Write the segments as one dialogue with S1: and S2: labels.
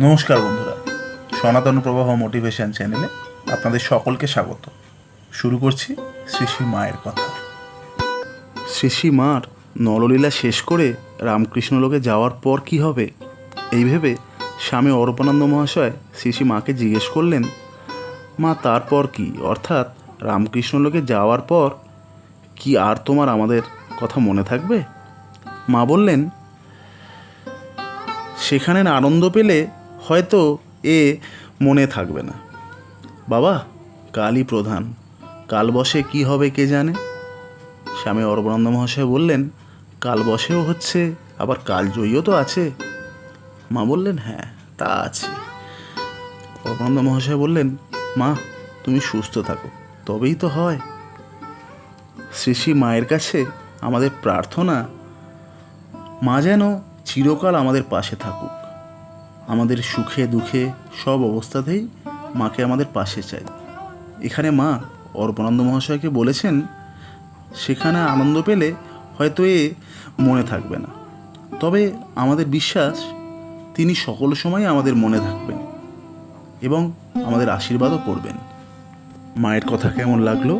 S1: নমস্কার বন্ধুরা। সনাতন প্রবাহ মোটিভেশন চ্যানেলে আপনাদের সকলকে স্বাগত। শুরু করছি শ্রী মায়ের কথা। শ্রী মার নললীলা শেষ করে রামকৃষ্ণ লোকে যাওয়ার পর কি হবে? এই ভেবে স্বামী অরূপানন্দ মহাশয় শ্রী মাকে জিজ্ঞেস করলেন, মা, তারপর কি? অর্থাৎ রামকৃষ্ণ লোকে যাওয়ার পর কি আর তোমার আমাদের কথা মনে থাকবে? মা বললেন সেখানে আনন্দ পেলে হয়তো এ মনে থাকবে না। বাবা, কালই প্রধান। কাল বসে কি হবে কে জানে? স্বামী অরবানন্দ মহাশয় বললেন, কাল বসেও হচ্ছে, আবার কাল জয়ীও তো আছে। মা বললেন হ্যাঁ তা আছে। অরবানন্দ মহাশয় বললেন, মা, তুমি সুস্থ থাকো, তবেই তো হয়। শ্রী শ্রী মায়ের কাছে আমাদের প্রার্থনা, মা যেন চিরকাল আমাদের পাশে থাকুক। আমাদের সুখে, দুঃখে সব অবস্থাতেই মাকে আমাদের পাশে চাই। এখানে মা অর্পণানন্দ মহাশয়কে বলেছেন, সেখানে আনন্দ পেলে হয়তো এ মনে থাকবে না। তবে আমাদের বিশ্বাস, তিনি সকল সময় আমাদের মনে থাকবেন এবং আমাদের আশীর্বাদও করবেন। মায়ের কথা কেমন লাগল,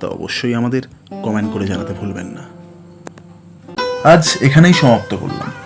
S1: তা অবশ্যই আমাদের কমেন্ট করে জানাতে ভুলবেন না। আজ এখানেই সমাপ্ত করলাম।